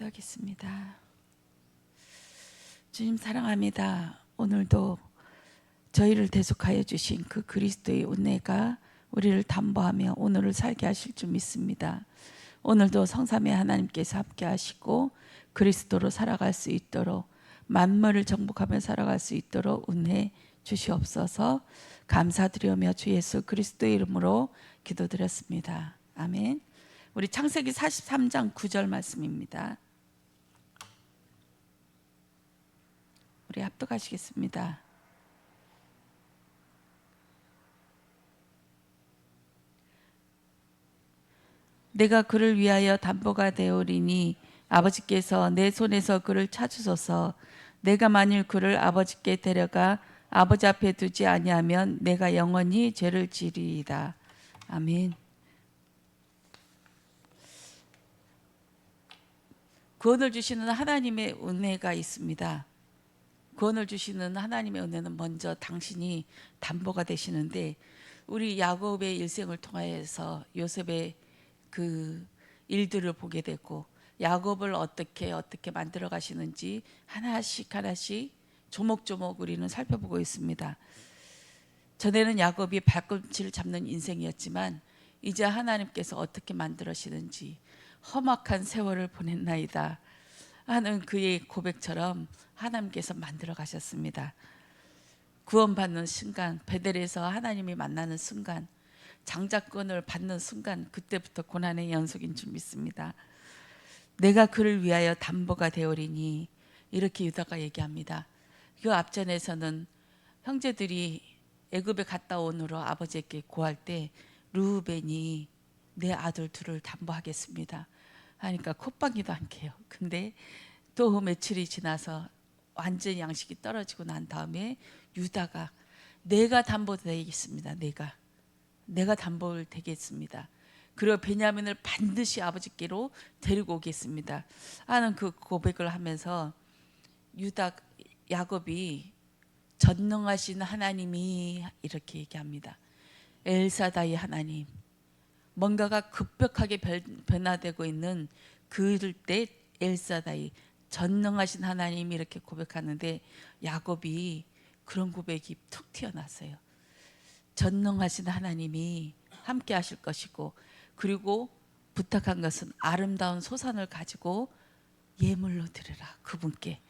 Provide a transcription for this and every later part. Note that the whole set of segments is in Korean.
기도하겠습니다. 주님 사랑합니다. 오늘도 저희를 대속하여 주신 그 그리스도의 은혜가 우리를 담보하며 오늘을 살게 하실 줄 믿습니다. 오늘도 성삼의 하나님께서 함께 하시고 그리스도로 살아갈 수 있도록 만물을 정복하며 살아갈 수 있도록 은혜 주시옵소서 감사드리며 주 예수 그리스도의 이름으로 기도드렸습니다. 아멘. 우리 창세기 43장 9절 말씀입니다. 우리 합독하시겠습니다. 내가 그를 위하여 담보가 되오리니 아버지께서 내 손에서 그를 찾으소서 내가 만일 그를 아버지께 데려가 아버지 앞에 두지 아니하면 내가 영원히 죄를 지리이다. 아멘. 구원을 주시는 하나님의 은혜가 있습니다. 구원을 주시는 하나님의 은혜는 먼저 당신이 담보가 되시는데 우리 야곱의 일생을 통하여서 요셉의 그 일들을 보게 되고 야곱을 어떻게 어떻게 만들어 가시는지 하나씩 하나씩 조목조목 우리는 살펴보고 있습니다. 전에는 야곱이 발꿈치를 잡는 인생이었지만 이제 하나님께서 어떻게 만들어시는지 험악한 세월을 보냈나이다 하는 그의 고백처럼 하나님께서 만들어 가셨습니다. 구원받는 순간, 베델에서 하나님이 만나는 순간, 장자권을 받는 순간 그때부터 고난의 연속인 줄 믿습니다. 내가 그를 위하여 담보가 되오리니 이렇게 유다가 얘기합니다. 그 앞전에서는 형제들이 애굽에 갔다 온 후로 아버지께 고할 때 루벤이 내 아들 둘을 담보하겠습니다. 하니까 콧방귀도 않게요. 근데 또 며칠이 지나서 완전 양식이 떨어지고 난 다음에 유다가 내가 담보 되겠습니다. 내가 내가 담보를 되겠습니다. 그리고 베냐민을 반드시 아버지께로 데리고 오겠습니다. 하는 그 고백을 하면서 유다 야곱이 전능하신 하나님이 이렇게 얘기합니다. 엘사다의 하나님. 뭔가가 급격하게 변화되고 있는 그때 엘사다이 전능하신 하나님이 이렇게 고백하는데 야곱이 그런 고백이 툭 튀어났어요. 전능하신 하나님이 함께 하실 것이고 그리고 부탁한 것은 아름다운 소산을 가지고 예물로 드려라 그분께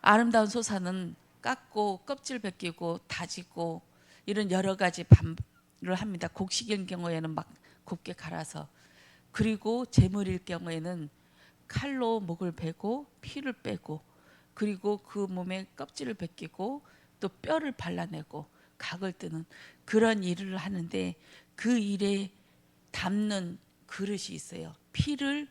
아름다운 소산은 깎고 껍질 벗기고 다지고 이런 여러 가지 반 을 합니다. 곡식일 경우에는 막 곱게 갈아서 그리고 재물일 경우에는 칼로 목을 베고 피를 빼고 그리고 그 몸에 껍질을 벗기고 또 뼈를 발라내고 각을 뜨는 그런 일을 하는데 그 일에 담는 그릇이 있어요. 피를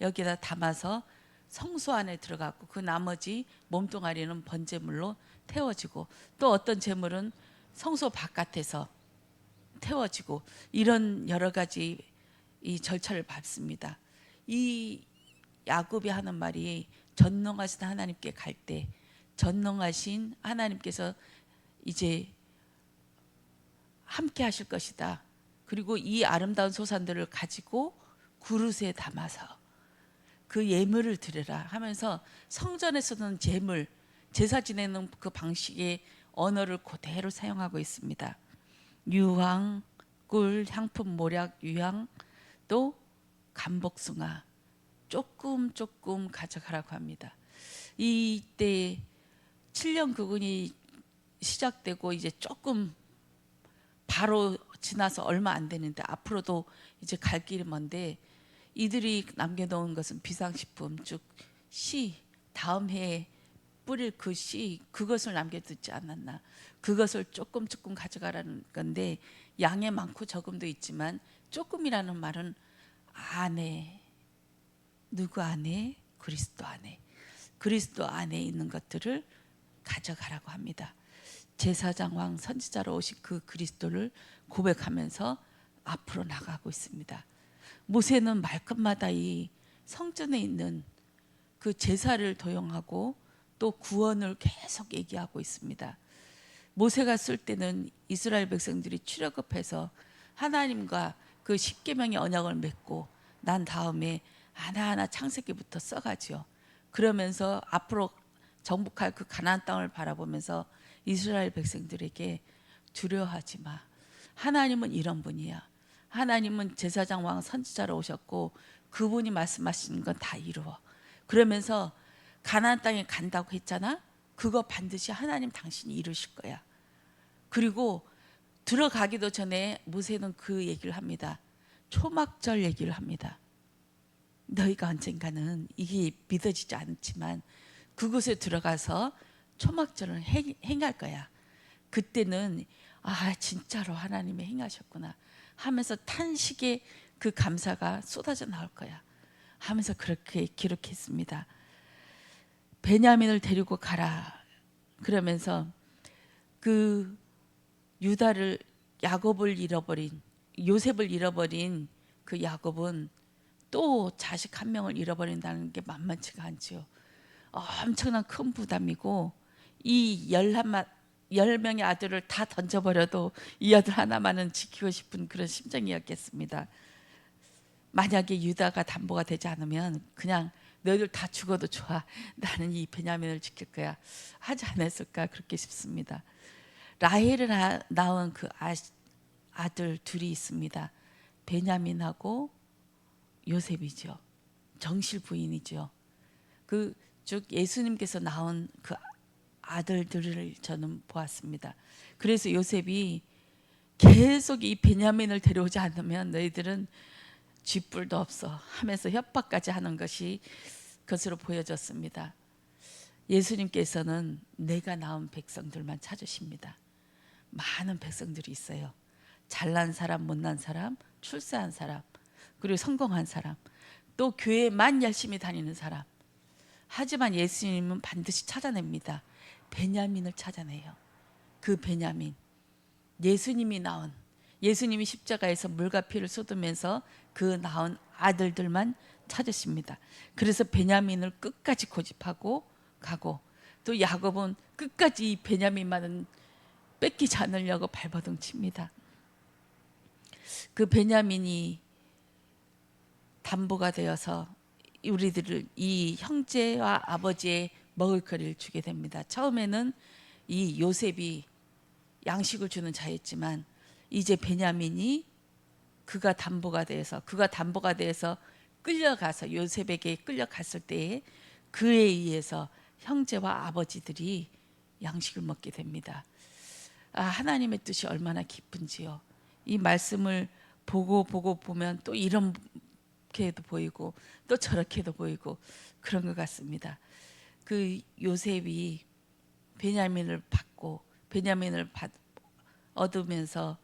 여기다 담아서 성소 안에 들어갔고 그 나머지 몸뚱아리는 번제물로 태워지고 또 어떤 제물은 성소 바깥에서 태워지고 이런 여러 가지 이 절차를 밟습니다. 이 야곱이 하는 말이 전능하신 하나님께 갈 때 전능하신 하나님께서 이제 함께 하실 것이다. 그리고 이 아름다운 소산들을 가지고 그릇에 담아서 그 예물을 드려라 하면서 성전에서는 제물 제사 지내는 그 방식의 언어를 그대로 사용하고 있습니다. 유황, 꿀, 향품, 모략, 유향 또 감복숭아 조금 조금 가져가라고 합니다. 이때 7년 그군이 시작되고 이제 조금 바로 지나서 얼마 안 되는데 앞으로도 이제 갈 길이 먼데 이들이 남겨놓은 것은 비상식품 즉 씨 다음 해에 뿌릴 그 씨 그것을 남겨두지 않았나 그것을 조금 조금 가져가라는 건데 양에 많고 적음도 있지만 조금이라는 말은 안에 누구 안에 그리스도 안에 그리스도 안에 있는 것들을 가져가라고 합니다. 제사장 왕 선지자로 오신 그 그리스도를 고백하면서 앞으로 나가고 있습니다. 모세는 말끝마다 이 성전에 있는 그 제사를 도용하고 또 구원을 계속 얘기하고 있습니다. 모세가 쓸 때는 이스라엘 백성들이 출애굽해서 하나님과 그 십계명의 언약을 맺고 난 다음에 하나하나 창세기부터 써가지요. 그러면서 앞으로 정복할 그 가나안 땅을 바라보면서 이스라엘 백성들에게 두려워하지 마. 하나님은 이런 분이야. 하나님은 제사장 왕 선지자로 오셨고 그분이 말씀하시는 건 다 이루어. 그러면서 가나안 땅에 간다고 했잖아. 그거 반드시 하나님 당신이 이루실 거야. 그리고 들어가기도 전에 모세는 그 얘기를 합니다. 초막절 얘기를 합니다. 너희가 언젠가는 이게 믿어지지 않지만 그곳에 들어가서 초막절을 행- 행할 거야. 그때는 아 진짜로 하나님이 행하셨구나 하면서 탄식의 그 감사가 쏟아져 나올 거야. 하면서 그렇게 기록했습니다. 베냐민을 데리고 가라. 그러면서 그 유다를 야곱을 잃어버린 요셉을 잃어버린 그 야곱은 또 자식 한 명을 잃어버린다는 게 만만치가 않지요. 엄청난 큰 부담이고 이 열한 열 명의 아들을 다 던져버려도 이 아들 하나만은 지키고 싶은 그런 심정이었겠습니다. 만약에 유다가 담보가 되지 않으면 그냥 너희들 다 죽어도 좋아. 나는 이 베냐민을 지킬 거야. 하지 않았을까 그렇게 싶습니다. 라헬을 나- 낳은 그 아, 아들 둘이 있습니다. 베냐민하고 요셉이죠. 정실 부인이죠. 그쭉 예수님께서 낳은 그 아들들을 저는 보았습니다. 그래서 요셉이 계속 이 베냐민을 데려오지 않으면 너희들은 쥐뿔도 없어 하면서 협박까지 하는 것이 것으로 보여졌습니다. 예수님께서는 내가 낳은 백성들만 찾으십니다. 많은 백성들이 있어요. 잘난 사람, 못난 사람, 출세한 사람, 그리고 성공한 사람, 또 교회만 열심히 다니는 사람. 하지만 예수님은 반드시 찾아냅니다. 베냐민을 찾아내요. 그 베냐민. 예수님이 낳은 예수님이 십자가에서 물과 피를 쏟으면서 그 낳은 아들들만 찾으십니다. 그래서 베냐민을 끝까지 고집하고 가고 또 야곱은 끝까지 이 베냐민만은 뺏기지 않으려고 발버둥 칩니다. 그 베냐민이 담보가 되어서 우리들을 이 형제와 아버지의 먹을 거리를 주게 됩니다. 처음에는 이 요셉이 양식을 주는 자였지만 이제 베냐민이 그가 담보가 돼서 그가 담보가 돼서 끌려가서 요셉에게 끌려갔을 때에 그에 의해서 형제와 아버지들이 양식을 먹게 됩니다. 아, 하나님의 뜻이 얼마나 깊은지요. 이 말씀을 보고 보고 보면 또 이렇게도 보이고 또 저렇게도 보이고 그런 것 같습니다. 그 요셉이 베냐민을 받고 베냐민을 받, 얻으면서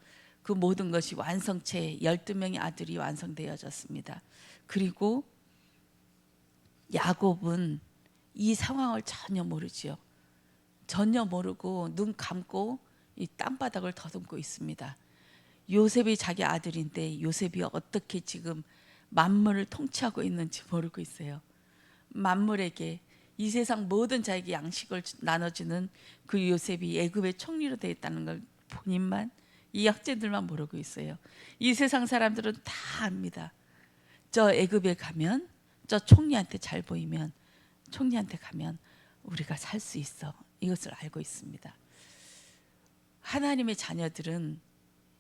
그 모든 것이 완성체 12명의 아들이 완성되어졌습니다. 그리고 야곱은 이 상황을 전혀 모르지요. 전혀 모르고 눈 감고 이 땅바닥을 더듬고 있습니다. 요셉이 자기 아들인데 요셉이 어떻게 지금 만물을 통치하고 있는지 모르고 있어요. 만물에게 이 세상 모든 자에게 양식을 주- 나눠주는 그 요셉이 애굽의 총리로 되어 있다는 걸 본인만 이 형제들만 모르고 있어요. 이 세상 사람들은 다 압니다. 저 애굽에 가면 저 총리한테 잘 보이면 총리한테 가면 우리가 살 수 있어. 이것을 알고 있습니다. 하나님의 자녀들은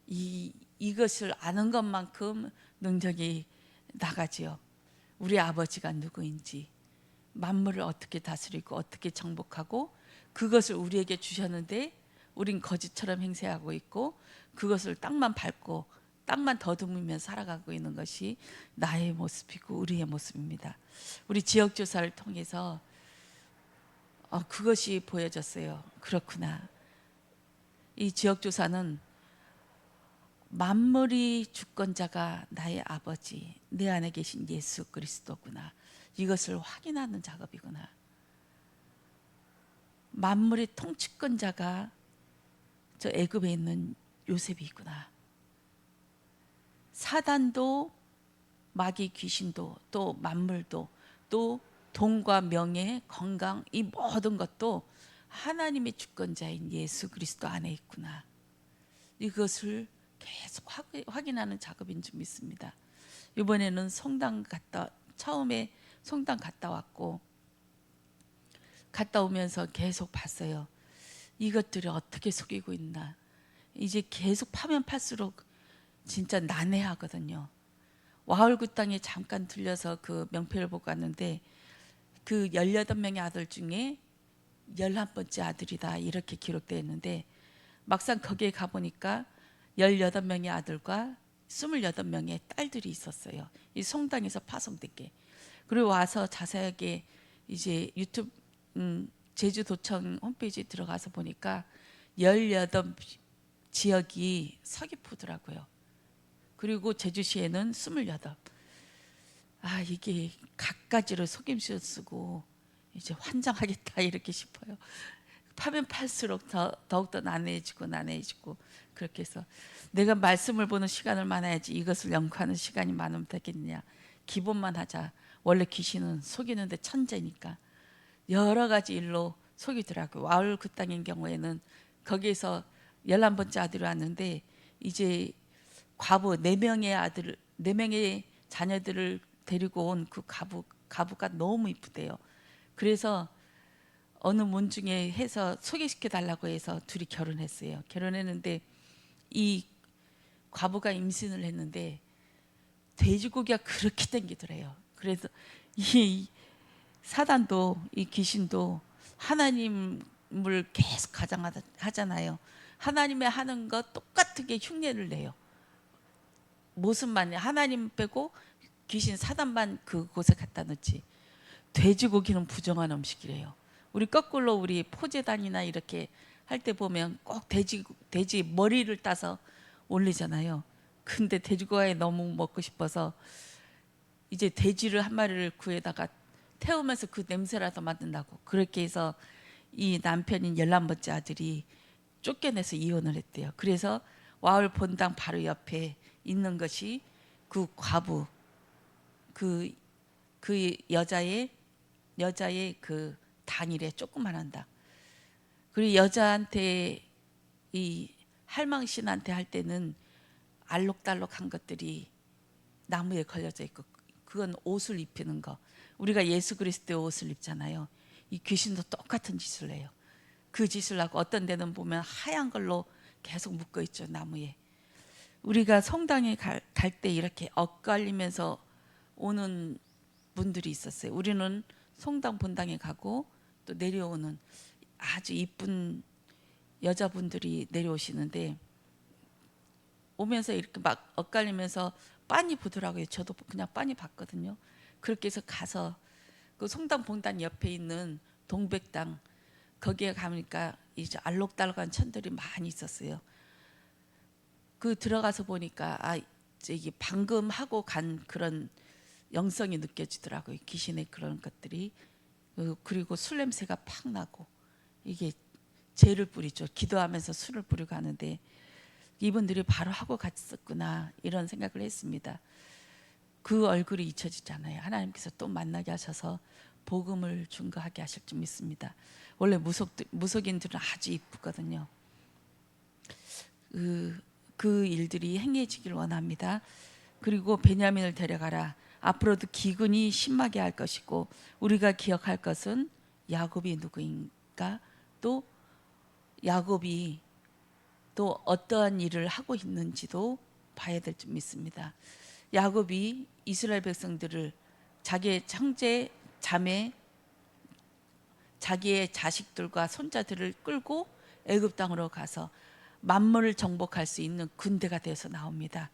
이 이것을 아는 것만큼 능력이 나가지요. 우리 아버지가 누구인지 만물을 어떻게 다스리고 어떻게 정복하고 그것을 우리에게 주셨는데 우린 거짓처럼 행세하고 있고 그것을 땅만 밟고 땅만 더듬으며 살아가고 있는 것이 나의 모습이고 우리의 모습입니다. 우리 지역 조사를 통해서 어, 그것이 보여졌어요. 그렇구나. 이 지역 조사는 만물이 주권자가 나의 아버지, 내 안에 계신 예수 그리스도구나. 이것을 확인하는 작업이구나. 만물의 통치권자가 저 애굽에 있는 요셉이구나. 사단도 마귀 귀신도 또 만물도 또 돈과 명예, 건강 이 모든 것도 하나님의 주권자인 예수 그리스도 안에 있구나. 이것을 계속 확- 확인하는 작업인 줄 믿습니다. 이번에는 성당 갔다 처음에 송당 갔다 왔고 갔다 오면서 계속 봤어요. 이것들이 어떻게 속이고 있나. 이제 계속 파면 팔수록 진짜 난해하거든요. 와울구 땅에 잠깐 들려서 그 명패를 보고 갔는데 그 18명의 아들 중에 11번째 아들이다 이렇게 기록되어 있는데 막상 거기에 가보니까 18명의 아들과 28명의 딸들이 있었어요. 이 송당에서 파송된 게. 그리고 와서 자세하게 이제 유튜브 음, 제주도청 홈페이지 들어가서 보니까 18 지역이 서귀포더라고요. 그리고 제주시에는 28. 아, 이게 갖가지로 속임수 쓰고 이제 환장하겠다 이렇게 싶어요. 파면 팔수록 더, 더욱더 난해지고 난해지고 그렇게 해서 내가 말씀을 보는 시간을 많아야지 이것을 연구하는 시간이 많으면 되겠느냐. 기본만 하자. 원래 귀신은 속이는데 천재니까 여러 가지 일로 속이더라고요. 와울 그 땅인 경우에는 거기에서 열한 번째 아들이 왔는데 이제 과부 네 명의 아들 네 명의 자녀들을 데리고 온 그 가부 가부가 너무 이쁘대요. 그래서 어느 문 중에 해서 소개시켜 달라고 해서 둘이 결혼했어요. 결혼했는데 이 과부가 임신을 했는데 돼지고기가 그렇게 땡기더래요. 그래서 이 사단도 이 귀신도 하나님을 계속 가장하잖아요. 하나님의 하는 것 똑같게 흉내를 내요. 모습만 하나님 빼고 귀신 사단만 그곳에 갖다 놓지. 돼지고기는 부정한 음식이래요. 우리 거꾸로 우리 포제단이나 이렇게 할 때 보면 꼭 돼지 돼지 머리를 따서 올리잖아요. 근데 돼지고기 너무 먹고 싶어서 이제 돼지를 한 마리를 구해다가 태우면서 그 냄새라도 맡는다고 그렇게 해서 이 남편인 열한 번째 아들이 쫓겨내서 이혼을 했대요. 그래서 와울 본당 바로 옆에 있는 것이 그 과부 그, 그 여자의 여자의 그 당일에 조그만 다 그리고 여자한테 이 할망신한테 할 때는 알록달록한 것들이 나무에 걸려져 있고 그건 옷을 입히는 거. 우리가 예수 그리스도의 옷을 입잖아요. 이 귀신도 똑같은 짓을 해요. 그 짓을 하고 어떤 데는 보면 하얀 걸로 계속 묶어 있죠 나무에. 우리가 성당에 갈 때 이렇게 엇갈리면서 오는 분들이 있었어요. 우리는 성당 본당에 가고 또 내려오는 아주 이쁜 여자분들이 내려오시는데 오면서 이렇게 막 엇갈리면서 빤히 보더라고요. 저도 그냥 빤히 봤거든요. 그렇게 해서 가서 그 성당 본당 옆에 있는 동백당 거기에 가니까 이제 알록달록한 천들이 많이 있었어요. 그 들어가서 보니까 아 이게 방금 하고 간 그런 영성이 느껴지더라고요. 귀신의 그런 것들이 어, 그리고 술 냄새가 팍 나고 이게 죄를 뿌리죠. 기도하면서 술을 뿌리고 하는데 이분들이 바로 하고 갔었구나 이런 생각을 했습니다. 그 얼굴이 잊혀지잖아요. 하나님께서 또 만나게 하셔서 복음을 증거하게 하실 줄 믿습니다. 원래 무속 무속인들은 아주 이쁘거든요. 그, 그 일들이 행해지길 원합니다. 그리고 베냐민을 데려가라. 앞으로도 기근이 심하게 할 것이고 우리가 기억할 것은 야곱이 누구인가 또 야곱이 또 어떠한 일을 하고 있는지도 봐야 될 줄 믿습니다. 야곱이 이스라엘 백성들을 자기의 형제 자매 자기의 자식들과 손자들을 끌고 애굽 땅으로 가서 만물을 정복할 수 있는 군대가 되어서 나옵니다.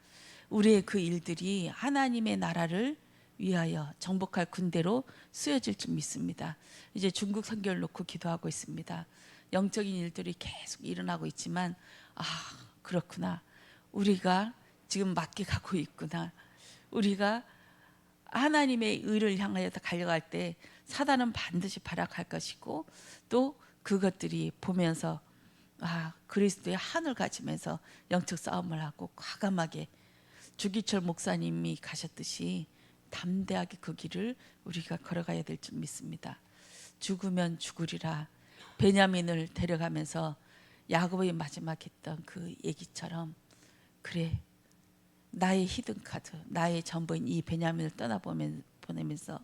우리의 그 일들이 하나님의 나라를 위하여 정복할 군대로 쓰여질 줄 믿습니다. 이제 중국 선교를 놓고 기도하고 있습니다. 영적인 일들이 계속 일어나고 있지만 아 그렇구나. 우리가 지금 맞게 가고 있구나. 우리가 하나님의 의를 향하여 달려갈 때 사단은 반드시 발악할 것이고 또 그것들이 보면서 아 그리스도의 한을 가지면서 영적 싸움을 하고 과감하게 주기철 목사님이 가셨듯이 담대하게 그 길을 우리가 걸어가야 될 줄 믿습니다. 죽으면 죽으리라 베냐민을 데려가면서 야곱이 마지막 했던 그 얘기처럼 그래 나의 히든 카드 나의 전부인 이 베냐민을 떠나보면 보내면서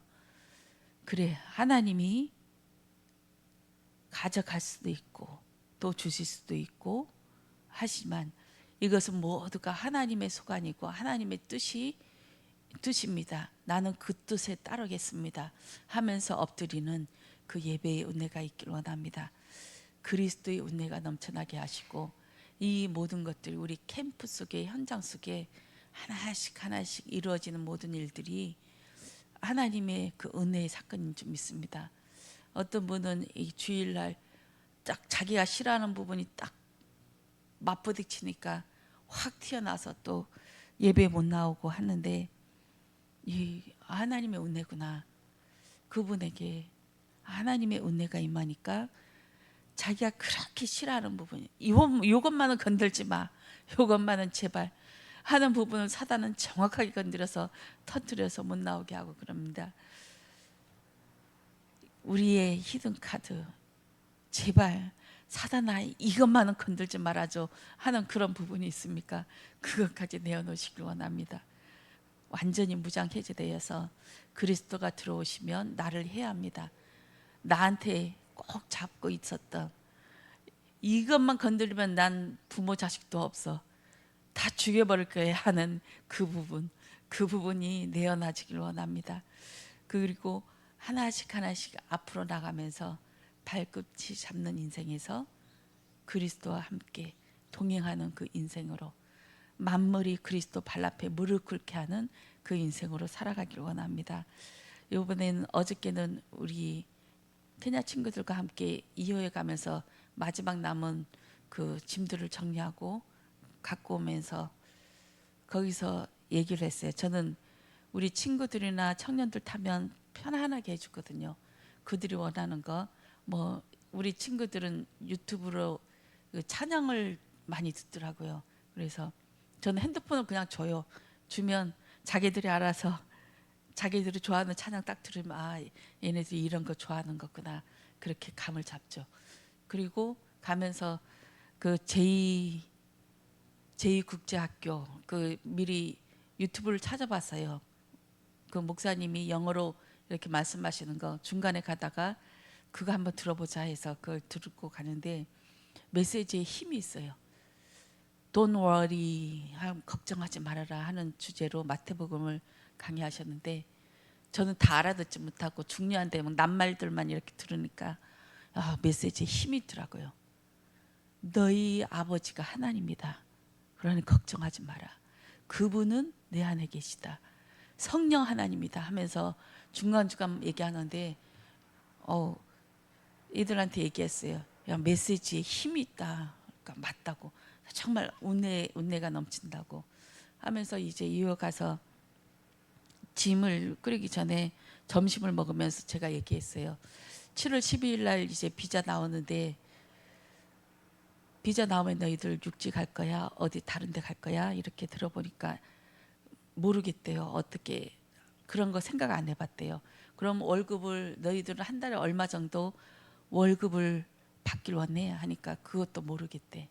그래 하나님이 가져갈 수도 있고 또 주실 수도 있고 하지만 이것은 모두가 하나님의 소관이고 하나님의 뜻이 뜻입니다. 나는 그 뜻에 따르겠습니다. 하면서 엎드리는 그 예배의 은혜가 있길 원합니다. 그리스도의 은혜가 넘쳐나게 하시고 이 모든 것들이 우리 캠프 속에 현장 속에 하나씩 하나씩 이루어지는 모든 일들이 하나님의 그 은혜의 사건인 줄 믿습니다. 어떤 분은 이 주일날 딱 자기가 싫어하는 부분이 딱 맞부딪히니까 확 튀어나와서 또 예배 못 나오고 하는데 이 하나님의 은혜구나. 그분에게 하나님의 은혜가 임하니까 자기가 그렇게 싫어하는 부분이 이것만은 건들지 마. 이것만은 제발 하는 부분을 사단은 정확하게 건드려서 터뜨려서 못 나오게 하고 그럽니다. 우리의 히든 카드 제발 사단아 이것만은 건들지 말아줘 하는 그런 부분이 있습니까? 그것까지 내어놓으시길 원합니다. 완전히 무장 해제되어서 그리스도가 들어오시면 나를 해야 합니다. 나한테 꼭 잡고 있었던 이것만 건드리면 난 부모 자식도 없어 다 죽여버릴 거야 하는 그 부분 그 부분이 내어놔지길 원합니다. 그리고 하나씩 하나씩 앞으로 나가면서 발꿈치 잡는 인생에서 그리스도와 함께 동행하는 그 인생으로 만물이 그리스도 발 앞에 무릎 꿇게 하는 그 인생으로 살아가길 원합니다. 이번에는 어저께는 우리 케냐 친구들과 함께 이호에 가면서 마지막 남은 그 짐들을 정리하고 갖고 오면서 거기서 얘기를 했어요. 저는 우리 친구들이나 청년들 타면 편안하게 해주거든요. 그들이 원하는 거 뭐 우리 친구들은 유튜브로 그 찬양을 많이 듣더라고요. 그래서 저는 핸드폰을 그냥 줘요. 주면 자기들이 알아서 자기들이 좋아하는 찬양 딱 들으면 아 얘네들이 이런 거 좋아하는 거구나 그렇게 감을 잡죠. 그리고 가면서 그 제2 제2국제학교 그 미리 유튜브를 찾아봤어요. 그 목사님이 영어로 이렇게 말씀하시는 거 중간에 가다가 그거 한번 들어보자 해서 그걸 듣고 가는데 메시지에 힘이 있어요. Don't worry, 걱정하지 말아라 하는 주제로 마태복음을 강의하셨는데 저는 다 알아듣지 못하고 중요한 대목 낱말들만 이렇게 들으니까 아, 메시지에 힘이 있더라고요. 너희 아버지가 하나님이다. 그러니 걱정하지 마라. 그분은 내 안에 계시다. 성령 하나님이다 하면서 중간중간 얘기하는데 어 이들한테 얘기했어요. 야 메시지에 힘이 있다. 그러니까 맞다고. 정말 운내 운내가 넘친다고 하면서 이제 이어 가서 짐을 끓이기 전에 점심을 먹으면서 제가 얘기했어요. 7월 12일 날 이제 비자 나오는데 비자 나오면 너희들 육지 갈 거야? 어디 다른 데 갈 거야? 이렇게 들어보니까 모르겠대요. 어떻게 그런 거 생각 안 해봤대요. 그럼 월급을 너희들은 한 달에 얼마 정도 월급을 받길 원해 하니까 그것도 모르겠대.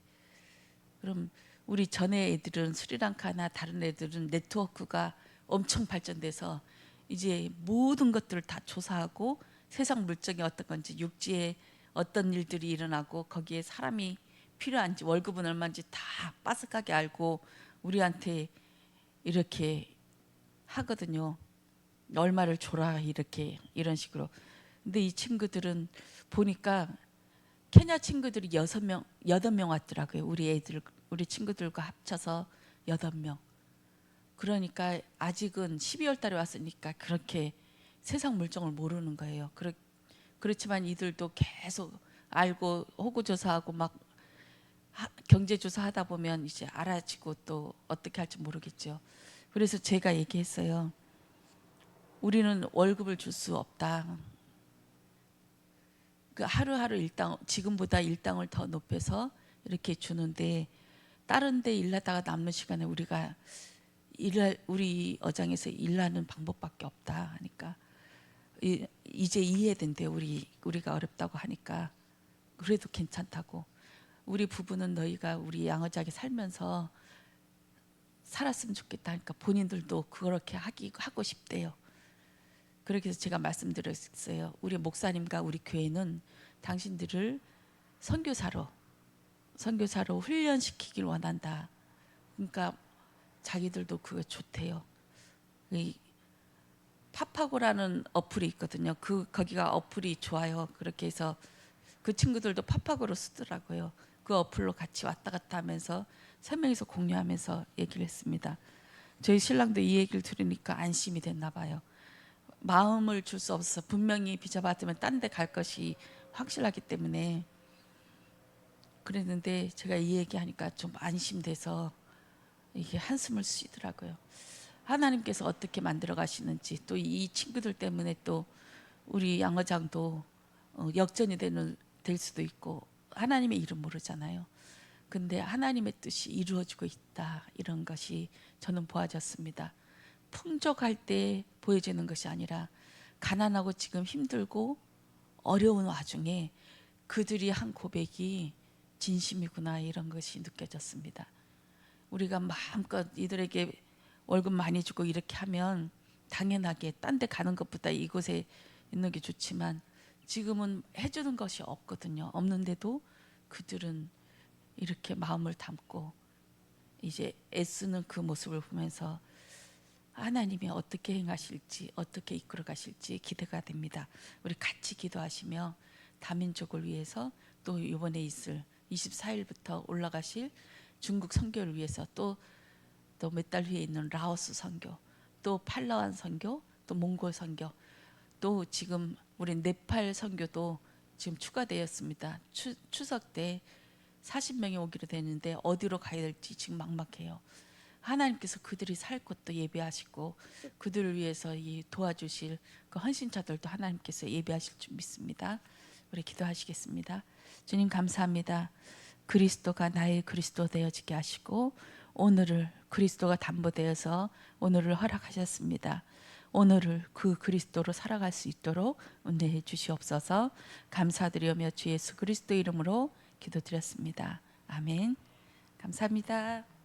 그럼 우리 전에 애들은 스리랑카나 다른 애들은 네트워크가 엄청 발전돼서 이제 모든 것들을 다 조사하고 세상 물정이 어떤 건지 육지에 어떤 일들이 일어나고 거기에 사람이 필요한지 월급은 얼마인지 다 빠삭하게 알고 우리한테 이렇게 하거든요. 얼마를 줘라 이렇게 이런 식으로. 근데 이 친구들은 보니까 케냐 친구들이 여섯 명 여덟 명 왔더라고요. 우리 애들 우리 친구들과 합쳐서 여덟 명. 그러니까 아직은 12월 달에 왔으니까 그렇게 세상 물정을 모르는 거예요. 그렇, 그렇지만 이들도 계속 알고 호구 조사하고 막 하- 경제 조사 하다 보면 이제 알아지고 또 어떻게 할지 모르겠죠. 그래서 제가 얘기했어요. 우리는 월급을 줄 수 없다. 그 하루하루 일당 지금보다 일당을 더 높여서 이렇게 주는데 다른 데 일하다가 남는 시간에 우리가 일할 우리 어장에서 일하는 방법밖에 없다 하니까 이, 이제 이해된대 우리 우리가 어렵다고 하니까 그래도 괜찮다고 우리 부부는 너희가 우리 양어장에 살면서 살았으면 좋겠다 하니까 본인들도 그렇게 하기 하고 싶대요. 그렇게 해서 제가 말씀드렸어요. 우리 목사님과 우리 교회는 당신들을 선교사로 선교사로 훈련시키길 원한다. 그러니까 자기들도 그거 좋대요. 이 파파고라는 어플이 있거든요. 그 거기가 어플이 좋아요. 그렇게 해서 그 친구들도 파파고로 쓰더라고요. 그 어플로 같이 왔다 갔다 하면서 세 명이서 공유하면서 얘기를 했습니다. 저희 신랑도 이 얘기를 들으니까 안심이 됐나 봐요. 마음을 줄 수 없어. 분명히 비자 받으면 딴 데 갈 것이 확실하기 때문에 그랬는데 제가 이 얘기하니까 좀 안심돼서 이게 한숨을 쉬더라고요. 하나님께서 어떻게 만들어 가시는지 또 이 친구들 때문에 또 우리 양어장도 어, 역전이 되는 될 수도 있고 하나님의 이름 모르잖아요. 근데 하나님의 뜻이 이루어지고 있다 이런 것이 저는 보아졌습니다. 풍족할 때 보여지는 것이 아니라 가난하고 지금 힘들고 어려운 와중에 그들이 한 고백이 진심이구나 이런 것이 느껴졌습니다. 우리가 마음껏 이들에게 월급 많이 주고 이렇게 하면 당연하게 딴 데 가는 것보다 이곳에 있는 게 좋지만 지금은 해주는 것이 없거든요. 없는데도 그들은 이렇게 마음을 담고 이제 애쓰는 그 모습을 보면서 하나님이 어떻게 행하실지 어떻게 이끌어 가실지 기대가 됩니다. 우리 같이 기도하시며 다민족을 위해서 또 이번에 있을 24일부터 올라가실 중국 선교를 위해서 또 또 몇 달 후에 있는 라오스 선교, 또 팔라완 선교, 또 몽골 선교, 또 지금 우리 네팔 선교도 지금 추가되었습니다. 추, 추석 때 40명이 오기로 되는데 어디로 가야 될지 지금 막막해요. 하나님께서 그들이 살 곳도 예배하시고 그들을 위해서 이 도와주실 그 헌신자들도 하나님께서 예배하실 줄 믿습니다. 우리 기도하시겠습니다. 주님 감사합니다. 그리스도가 나의 그리스도 되어지게 하시고 오늘을 그리스도가 담보되어서 오늘을 허락하셨습니다. 오늘을 그 그리스도로 살아갈 수 있도록 은혜해 주시옵소서. 감사드리며 주 예수 그리스도 이름으로 기도드렸습니다. 아멘. 감사합니다.